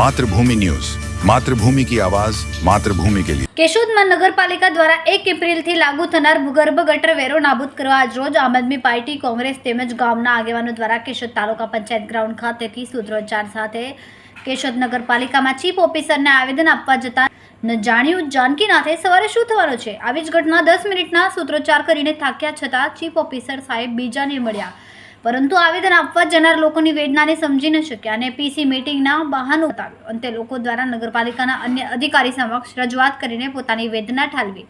Mathrubhumi news. Mathrubhumi કી આવાજ, માતૃભૂમિ કે લીએ કેશોદમાં નગરપાલિકા દ્વારા એક એપ્રિલથી લાગુ થનાર ભૂગર્ભ ગટર વેરો નાબૂદ કરવા આજરોજ આમ આદમી પાર્ટી, કોંગ્રેસ તેમજ ગામના આગેવાનો દ્વારા કેશોદ તાલુકા પંચાયત ગ્રાઉન્ડ ખાતેથી સૂત્રોચ્ચાર સાથે કેશોદ નગરપાલિકામાં ચીફ ઓફિસરને આવેદન આપવા જતા ન જાણ્યું, જાનકીનાથે સવારે શું થવાનું છે? આવી જ ઘટના દસ મિનિટના સૂત્રોચ્ચાર કરીને થાક્યા છતાં ચીફ ઓફિસર સાહેબ બીજાને મળ્યા. પરંતુ આવેદન આપવા જનાર લોકોની વેદનાને સમજી ન શક્યા અને પીસી મીટિંગના બહાનો બતાવ્યું અંતે લોકો દ્વારા નગરપાલિકાના અન્ય અધિકારી સમક્ષ રજૂઆત કરીને પોતાની વેદના ઠાલવી.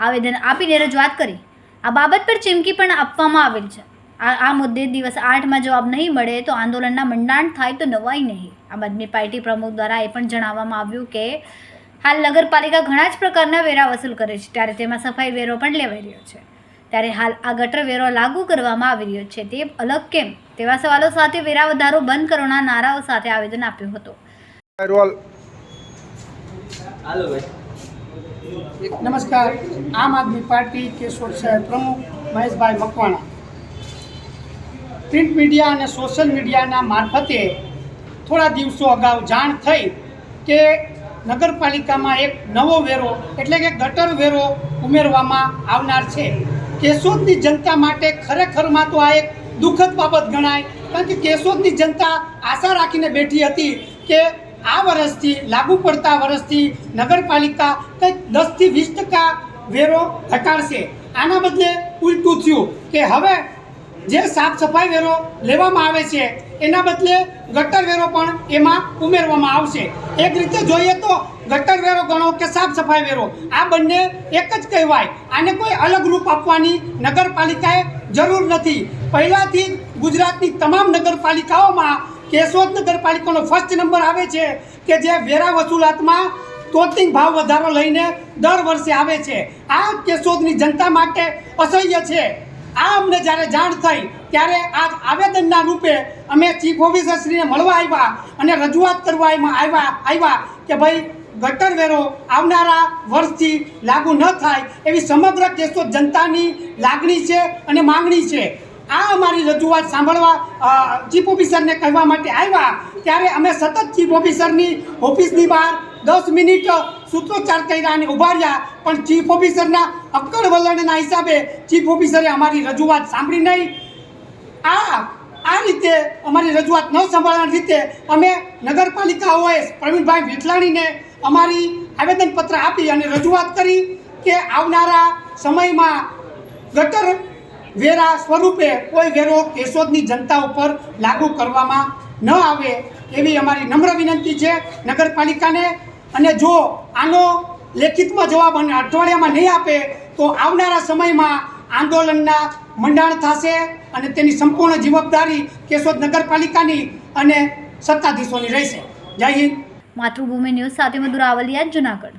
આવેદન આપીને રજૂઆત કરી. આ બાબત પર ચીમકી પણ આપવામાં આવેલ છે. આ મુદ્દે દિવસ આઠમાં જવાબ નહીં મળે તો આંદોલનના મંડાણ થાય તો નવાઈ નહીં. આમ આદમી પાર્ટી પ્રમુખ દ્વારા એ પણ જણાવવામાં આવ્યું કે, હાલ નગરપાલિકા ઘણા જ પ્રકારના વેરા વસૂલ કરે છે. ત્યારે તેમાં સફાઈ વેરો પણ લેવાઈ રહ્યો છે. ત્યારે હાલ આ ગટર વેરો લાગુ કરવામાં આવી રહ્યો છે. તે અલગ કેમ? તેવા સવાલો સાથે વેરા વધારો બંધ કરવાના નારાઓ સાથે આવેદન આપ્યું હતું. રોલ હાલો ભાઈ. નમસ્કાર. આમ આદમી પાર્ટી કેશોર શહેર પ્રમુખ મહેશભાઈ મકવાણા. પ્રિન્ટ મીડિયા અને સોશિયલ મીડિયાના મારફતે થોડા દિવસો અગાઉ જાણ થઈ કે નગરપાલિકામાં એક નવો વેરો એટલે કે ગટર વેરો ઉમેરવામાં આવનાર છે. કેશોદની જનતા માટે ખરેખરમાં તો આ એક દુઃખદ બાબત ગણાય. કારણ કે કેશોદની જનતા આશા રાખીને બેઠી હતી કે આ વર્ષથી, લાગુ પડતા વર્ષથી નગરપાલિકા કંઈક દસથી વીસ ટકા વેરો ઘટાડશે. આના બદલે ઉલટું થયું કે હવે જે સાફ સફાઈ વેરો લેવામાં આવે છે એના બદલે ગટર વેરો પણ એમાં ઉમેરવામાં આવશે. એક રીતે જોઈએ તો ગટર વેરો ગણો કે સાફ સફાઈ વેરો, આ બંને એક જ કહેવાય. આને કોઈ અલગ રૂપ આપવાની નગરપાલિકાએ જરૂર નથી. પહેલાંથી ગુજરાતની તમામ નગરપાલિકાઓમાં કેશોદ નગરપાલિકાનો ફર્સ્ટ નંબર આવે છે કે જે વેરા વસૂલાતમાં તોતિંગ ભાવ વધારો લઈને દર વર્ષે આવે છે. આ કેશોદની જનતા માટે અસહ્ય છે. આ અમને જ્યારે જાણ થઈ, ત્યારે આ આવેદનના રૂપે અમે ચીફ ઓફિસરશ્રીને મળવા આવ્યા અને રજૂઆત કરવા આવ્યા આવ્યા કે ભાઈ, ગટર વેરો આવનારા વર્ષથી લાગુ ન થાય એવી સમગ્ર કેસો જનતાની લાગણી છે અને માંગણી છે. આ અમારી રજૂઆત સાંભળવા ચીફ ઓફિસરને કહેવા માટે આવ્યા, ત્યારે અમે સતત ચીફ ઓફિસરની ઓફિસની બહાર દસ મિનિટ સૂત્રોચ્ચાર કર્યા અને ઊભા પણ ચીફ ઓફિસરના અક્કડ વલણના હિસાબે ચીફ ઓફિસરે અમારી રજૂઆત સાંભળી નહીં. આ આ રીતે અમારી રજૂઆત ન સંભાળવાની રીતે અમે નગરપાલિકાઓએ પ્રવીણભાઈ વિઠલાણીને અમારી આવેદનપત્ર આપી અને રજૂઆત કરી કે આવનારા સમયમાં ગટર વેરા સ્વરૂપે કોઈ વેરો કેશોદની જનતા ઉપર લાગુ કરવામાં ન આવે એવી અમારી નમ્ર વિનંતી છે નગરપાલિકાને. અને જો આનો લેખિતમાં જવાબ અને અઠવાડિયામાં નહીં આપે, તો આવનારા સમયમાં આંદોલનના મંડાણ થશે અને તેની સંપૂર્ણ જવાબદારી કેશોદ નગરપાલિકાની અને સત્તાધીશોની રહેશે. જય હિન્દ. માતૃભૂમિ ન્યૂઝ સાથે મધુર આવલિયા જુનાગઢ.